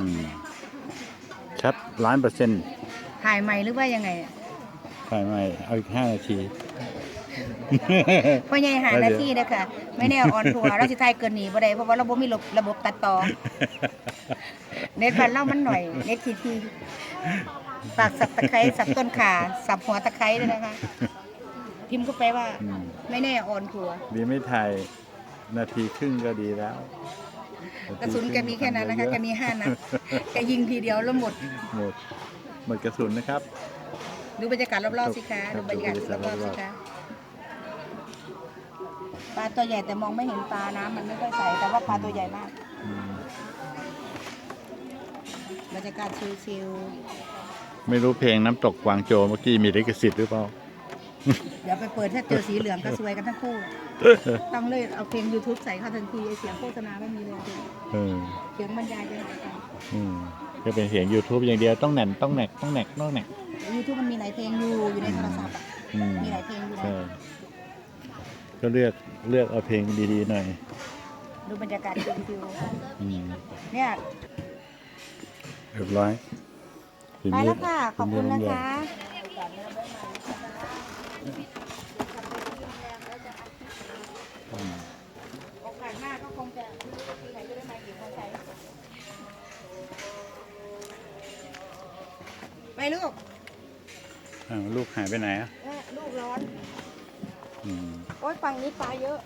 อืมชัดล้านเปอร์เซ็นต์ถ่ายใหม่หรือว่ายังไงถ่ายใหม่ เอาอีกห้านาที พ่อใหญ่หาหน้าที่นะค่ะไม่แน่ออนทัวร์เราสิทายเกินหนีบ่ได้เพราะว่าระบบมีระบบระบบตัดต่อ เน็ตพันเล่ามันหน่อยเน็ตทีทีฝากสับตะไคร้สับต้นขาสับหัวตะไคร้ด้วยนะคะ พิมพ์ก็ไปว่า อืม ไม่แน่ออนทัวร์ดีไม่ถ่ายนาทีครึ่งก็ดีแล้ว กระสุนแกมีแค่นั้นนะคะแกมีห้านัดแกยิงทีเดียวแล้วหมด หมดหมดกระสุนนะครับ ดูบรรยากาศรอบๆสิคะครัดูบบรรยากาศดูบรรยากาศรอบๆรสิอบๆคะปลาตัวใหญ่แต่มองไม่เห็นปลาน้ำมันไม่ค่อยใสแต่ว่าปลาตัวใหญ่มากอืมบรรยากาศชิลไม่รู้เพลงน้ำตกกวางโจวเมื่อกี้มีลิขสิทธิ์หรือเปล่าๆ เดี๋ยวไปเปิดถ้าเจอสีเหลืองก็ซวยกันทั้งคู่ ต้องเลยเอาเพลง YouTube ใส่เข้าทันทีไอ้เสียงโฆษณาไม่มีเลยเออเสียงบรรยายจะหายไป อืมก็เป็นเสียง YouTube อย่างเดียวต้องแหน่นต้องแหนกต้องแหนกต้องแหนกยูทูบมันมีหลายเพลงอยู่อยู่ในโทรศัพท์อะอืม มีหลายเพลงอยู่นะใช่ก็เลือกเลือกเอาเพลงดีๆหน่อยดูบรรยากาศชิลอืมๆเนี่ย เรียบร้อยทีไปนี้แล้วค่ะ ขอบคุณนะทีคะอืม โอกาสหน้าก็คงจะมีใครจะได้มาอยู่คนไทยไปลูกอ้าวลูกหายไปไหนอะเอ้ยลูกร้อน อืม โอ๊ยฝั่งนี้ปลาเยอะ